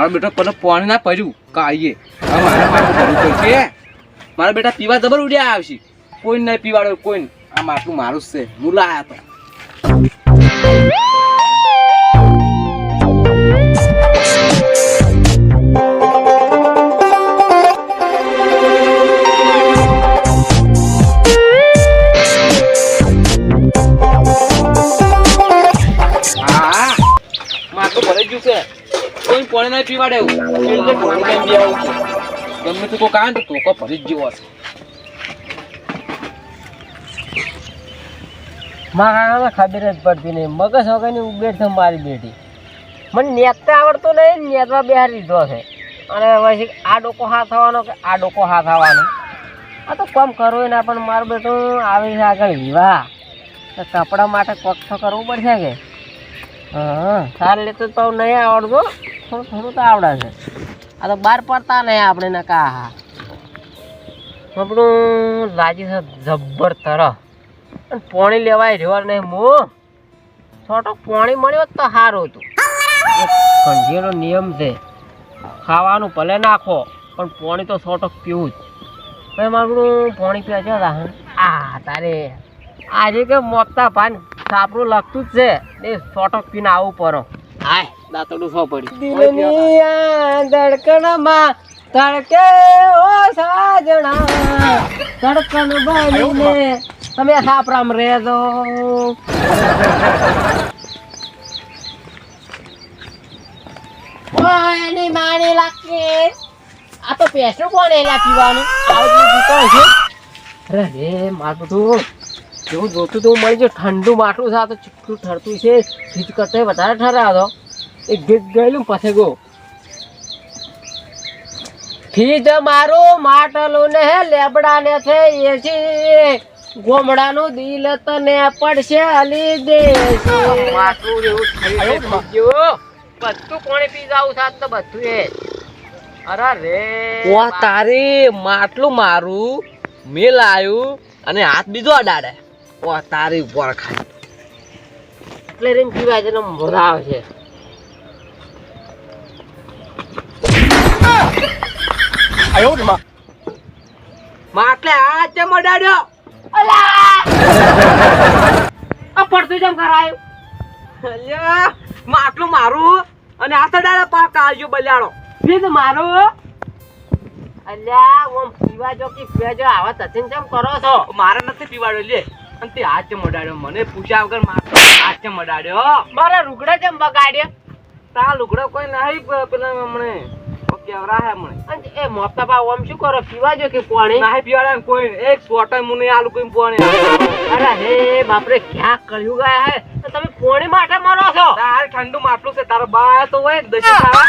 મારો બેટો પણ પાણી ના પડ્યું. કાઈએ મારે બેટા પીવા જબર ઉડ્યા આવશે. કોઈ નહીં પીવાડો કોઈ આ માટલું મારું છે. હું લાયા તો. હા માટલું ભરાઈ ગયું છે. કોઈ પાણી નહીં પીવાડે. ગમે તે કોઈ કાંઈ તો ટોકો ભરી જ જેવો હશે. મારા ખબર જ પડતી નહીં. મગજ વગરની ઉબેર છે મારી બેટી મને નેતા આવડતું નહીં નેતવા બેહાર લીધો છે. અને પછી આ ડોકો હા થવાનો કે આ ડોકો હા થવાનો? આ તો કોમ કરવું ને, પણ મારું બેટું આવે છે આગળ વિવાહ. કપડા માટે કોક કરવું પડશે કે? હા. સાર લેતો તો નહીં આવડતો થોડું થોડું તો આવડે છે. આ તો બહાર પડતા નહીં આપણે ને કા હા. આપણું લાજી છે જબ્બર અને પોણી લેવાય રેવા નહીં મો. છોટો પોણી મળ્યો તો સારું હતું. કંજીનો નિયમ છે. ખાવાનું ભલે નાખો, પણ પોણી તો છોટો પીવું જ. મારું પોણી પીવા છે આ તારે. આજે કે મોકતા ભાન સાપરું લગતું જ છે. એ ફોટો પીને આવું પરો હાય દાંતડું સો પડી. દિલની આ ધડકણમાં તડકે ઓ સાજણા. ધડકણ બનીને તમે સાપરામ રહેજો. ઓયની માની લાગતી આ તો પેસું કોણ એલા પીવાનું. આવજી પીતો છે? અરે રે મારું બધું. જેવું જોતું તું મળી જાય ઠંડુ માટલું છે તો ચૂકું ઠરતું છે. ખીચ કરતા વધારે ઠરાવ એ ગીત ગયેલું પછી ગો ફીજ મારું માટલું ને લેબડા ને છે એ છે. ગોમડાનું દિલ તને પડશે અલી દે માટલું એવું થઈ બધું કોણે પી જાવું સાત તો બધું એ. અરે રે વા તારે માટલું મારું મેલ આવ્યું અને હાથ બીજો અડાડે. વા તારી ઉપર ખાય. એટલે રેમ પીવાય છે ને મજા આવે છે. માટલે હાથ ચમ અડાડ્યો? આ પડતું જેમ કરાયું અલ્યા માટલું મારું? અને આ અડાડે પાક આવજો બલ્યાણો ફીજ મારું? અલ્યા ઓમ પીવા જો કે પીવા જો આવા તથિન કેમ કરો છો? મારે નથી પીવાડ્યો લે. અને તે હાથ મડાડ્યો. મને પૂછ્યા વગર માટલો મડાડ્યો. મારા રૂગડા કેમ બગાડ્યા? તા લુગડો કોઈ નહીં પેલા હમણે. કેવરા હે અને એ મોટા બા ઓમ શું કરો? પીવા જો કે પાણી? નહીં પીવાડે કોઈ એક સોટો મુને આલુ કોઈ પોણે અરે હે બાપરે ક્યાં કર્યું ગયા હે? તમે પાણી માટે મરો છો. તારે ઠંડુ માટલું છે તારો બા તો હોય દશી ખાવા.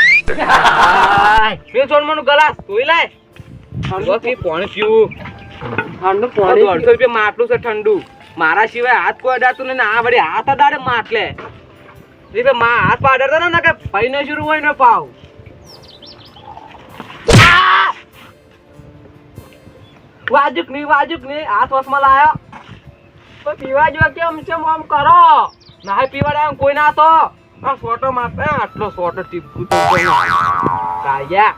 બે મનું ગલાસ ધોઈ લાય. ઠંડુ પાણી પીવું. ઠંડુ પાણી રૂપિયા માટલું છે ઠંડુ. મારા સિવાય હાથ કોઈ અડાતું ને આ વળી હાથ અડાડે માટલે માં હાથ પાડે ને કે ભાઈ ને શરૂ હોય ને પાવ. વાજુક નહીં વાજુક નહીં, હાથ વસમાં લાયો. તો પીવા જો કેમ છે, આમ કરો? ના પીવાડે એમ કોઈ ના તો. આ સોટો મારતે આટલો સોટો ટીપુ કાયા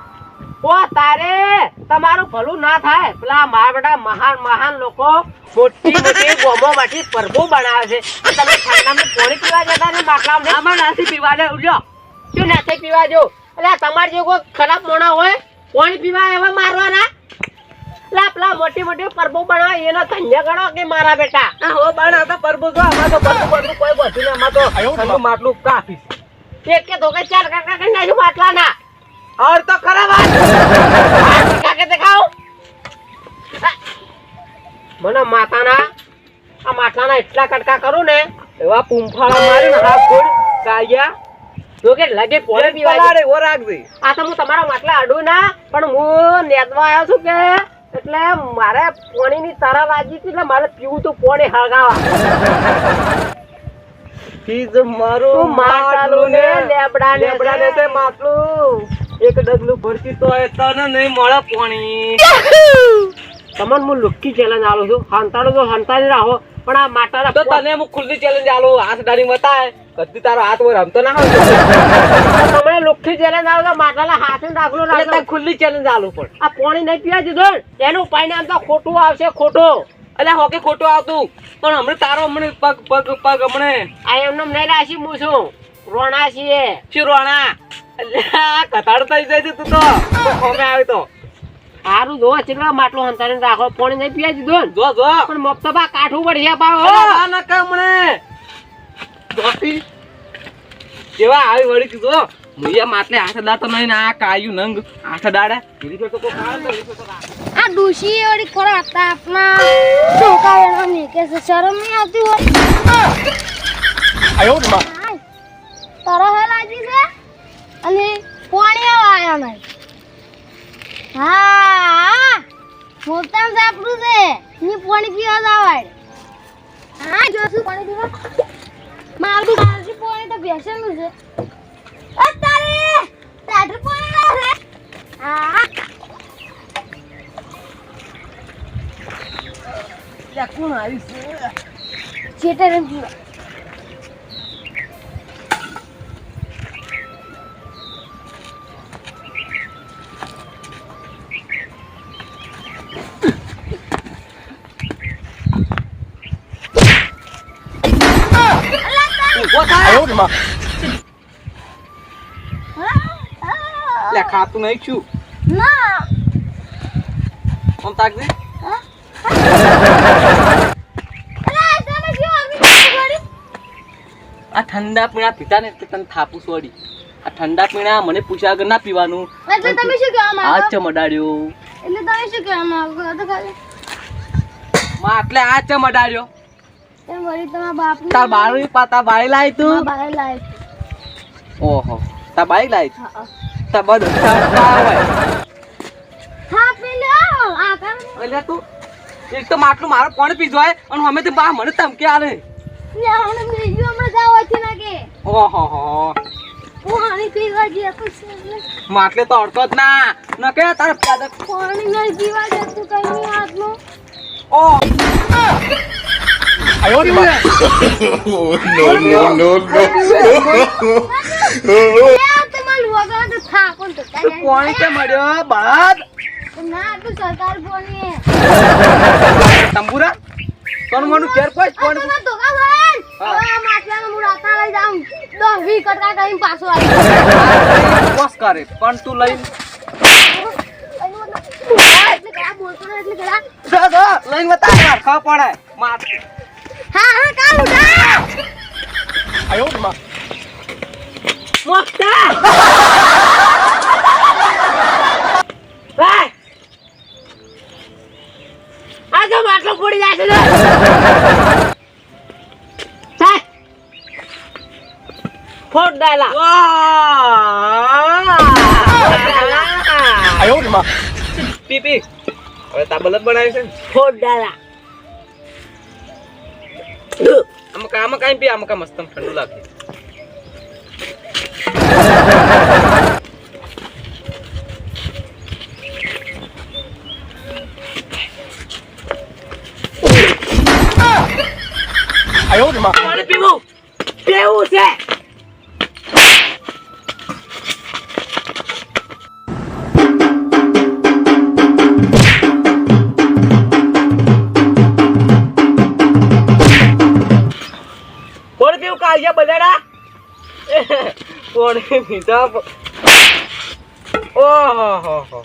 ઓ તારે તમારું ભલું ના થાય. પેલા મારા બેટા મહાન મહાન લોકો મોટી મોટી ગોમો માંથી પરબો બનાવે છે. તમે ઠંડામાં પાણી પીવા જતા ને માટલામાં? આમાં નાસી પીવાડે ઉલ્યો. શું નાસી પીવા જો? એટલે તમારે જે કોઈ ખરાબ મોણા હોય પોણી પીવા એવા મારવાના? એટલે પેલા મોટી મોટી પરબો બનાવે એનો ધન્ય ગણો કે મારા બેટા? હો બણ હતા તો પરબો જો આમાં તો બધું બધું કોઈ બધું ને આમાં તો માટલું કાપી. એક કે ધોકે ચાર કાકા કરી નાખ્યું માટલાના માટલાના એટલા કટકા કરું ને એવા પૂંફાળા મારી ને હાથ છોડ કાયા જો કે લગે પોણે પીવા જાય. ઓ રાખજે આ તો હું તમારા માટલા અડું ના પણ હું નેદવા આવ્યો છું કે એટલે મારે પોણીની તરા વાગી હતી એટલે મારે પીવું તો પોણી હળગાવા. ફીજ મારું માટલું ને લેબડા લેબડા ને તે માટલું. એક ડગલું ભરતી તો એ તને નહીં મળે પાણી. તમને હું લુક્કી ચેલેન્જ આલું છું. હંતાડો તો હંતાડી રાખો. પણ આ માટાના તો તને હું ખુલ્લી ચેલેન્જ આલો હાથ ડાળી બતાય. કદી તારો હાથ હોય રમતો ના હોય. તમે લુખી ચેલેન્જ આલો માટલાના હાથે દાખલો રાખો ખુલ્લી ચેલેન્જ આલો પણ. આ પાણી નહીં પીવા દીધો એનું પરિણામ તો ખોટું આવશે ખોટું. એટલે હોકે ખોટું આવતું. પણ હમણાં તારો હમણાં પગ પગ પગ હમણે. આ એમને નહીં રાશી હું છું. રોણા છીએ. શું રોણા? કથાડ થઈ જાય છે તું. તો હોકે આવી તો. સારું જો ચેટલા માટલો હંતાડીને રાખો પાણી નહીં પીવા દીધો ને. જો જો. પણ મફતમાં કાઠું પડશે આ ના કામ મને. જોતી જેવા આવી વળી કીધો મુયા માટલે આઠ દાડા તો નહીં ને આ કાયું નંગ. આઠ દાડા. એની પર તો એની ખા. આ ડૂસી વળી ખરા તાપના ટોકા નીકે છે શરમ નહીં આવતી હોય. હાય. તારો હે લાગી છે? અને પાણી આવ્યા નહીં. હા. મોટા સાપડું છે. ની પાણી પીવા જવાય. હા જોશું પાણી પીવા. મારું કાલથી પાણી તો બેસેલું છે. અત્યારે તારું પાણી લાવે હા. ચેટર પીવા. થાય. લે, ખાતું નહીં છું ના કેવો આવી ગોળી આ ઠંડા પીણા પીતા ને એટલે તને થાપુ સોડી. આ ઠંડા પીણા મને પૂછ્યા વગર ના પીવાનું. એટલે તમે શું કહેવા આ માંગો ચમડાડ્યો એટલે તમે શું કહેવા માંગો? આ તો ખાલી માં એટલે આ ચમડાડ્યો તેમ વળી તમારા બાપ તાર બાળી પાતા બારી લાય તું? મારા લાય ઓહો. તાર બારી લાય. તાર બધું હા પેલો. આ કામ એટલે તું એક તો માટલું મારો પણ પીધો હોય અને અમે બા મને ધમકી આલે માટલે તો અડતો જ ના. ન કે તારે પાણી નહીં પીવા જતું કઈ નહીં હાથમાં. ઓ Oh no no no no! આ કોણ વગર તો થાકો ને. તો કાંઈ પાણી કે મળ્યો? બળદ ના તો સરકાર પાણી તંબુરા? કોણ મનુ કેર કોઈ? કોણ? તો ધોકા ભાઈ આ માટલાનો હું લઈ જાઉં. દસ વી કટકા કરીને પાછો આવી બસ કરે. પણ તું લઈ એટલે કયા બોલતો એટલે જો જો લઈને બતા માર પડે. માર. હા હા કાલ ઉઠા. મોટા ભાઈ. આ તો માટલો પડી જાય છે. ને. ફોડ ડાયલા પી પી હવે તા બલદ બનાવી છે ફોડ ડાયલા આમાં કા આમાં કાંઈ પી આમાં કા મસ્ત ઠંડુ લાગે કોણ બલેડા કોણ પીધા ઓહો હો હો.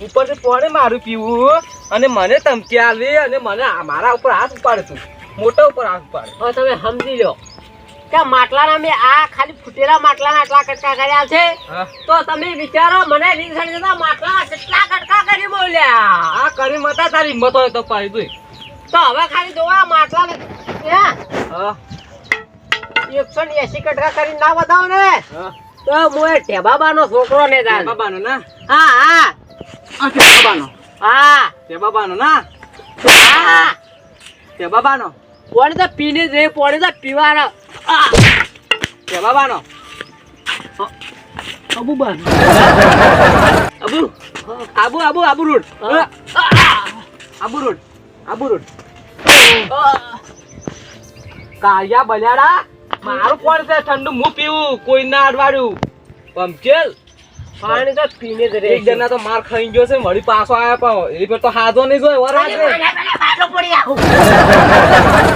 ઉપરથી પોણે મારું પીવું અને મને ધમકી આવી અને મને મારા ઉપર હાથ ઉપાડે તું. મોટા ઉપર હાથ ઉપાડે હવે તમે સમજી લો. કે માટલાના મેં આ ખાલી ફૂટેલા માટલાના આટલા કટકા કર્યા છે? તો તમે વિચારો મને રીંગણ જતા માટલાના કેટલા કટકા કરી બોલ્યા? આ કરી મતા તારી હિંમત હોય તો પાડી દઉં તો હવે ખાલી જોવા માટલા હા. એકસો ને એસી કટકા કરીને ના બતાવો ને. તો હું એ ઢેબાબાનો છોકરો ને જાણ બાબાનો ના? હા હા. આ તે બાબાનો હા. તે બાબાનો ના? હા. તે બાબાનો કોણ તો પીને જે રે પાણી તો પીવાનો. આ તે બાબાનો અબુ બાનો. અબુ? આબુ આબુ આબુ રૂડ. આ, આબુ રૂડ આબુ રોડ. કાળિયા બલ્યાડા મારું કોણ છે ઠંડુ હું પીવું કોઈ ના અડવાડ્યું પંચેલ પાણી તો પીને જ એક. જણા તો માર ખાઈ ગયો છે વળી પાછો આયા પણ એની પર તો હાજો નહીં જોય વરાજ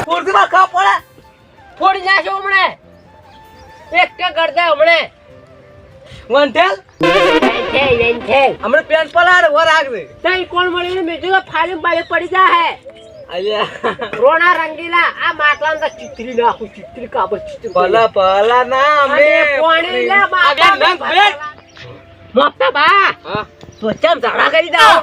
પૂરતીમાં ખા પડે ફોડી જાશો હમણે. એક કે કરતા હમણે. વંટેલ છે છે હમણે પેન્ટ પલાડ વરાગ રે તઈ કોણ મળીને તો ફાલી બાલી પડી જાય અલ્યા રોણા રંગીલા આ માટલા તો ચિત્રી નાખું ચિત્રી કાબર ચિત્રી. ભલા ભલા ના અમે પાણી લે આગળ મોટા બા તો ચમ ઝાડા કરી દા.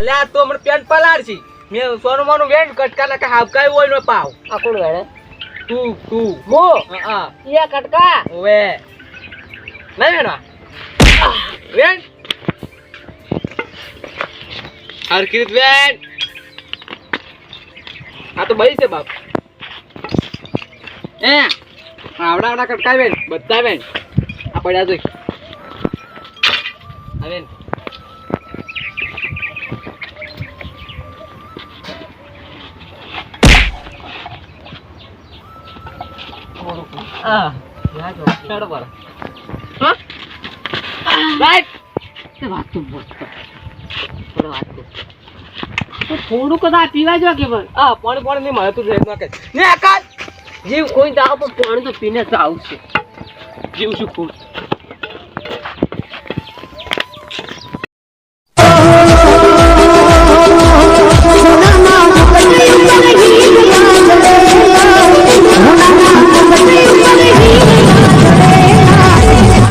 લે તો મને પેન્ટ પલાડ છે મેં સોનું મોનું વેણ કટકા ના કે હાબકાઈ હોય નો પાવ. આ કોણ વેણે? તું તું. મો હા હા. ઈયા કટકા. ઓવે. ના વેણવા વેણ. હરકીત વેણ. આ તો ભાઈ છે બાપ. એ આવડા આવડા કટકા બેન, બધા બેન. આ પડ્યા જોઈ. આ વેણ આ છેડો પર હા? રાઈટ વાત તો બોલ થોડો વાત તો થોડું કદા પીવા જો કે પણ. આ પણ પણ નહીં મળે તું રેડ ના કે ને આકાશ જીવ કોઈ દાવ પણ પાણી તો પીને તો આવશે. જીવ શું ખોટ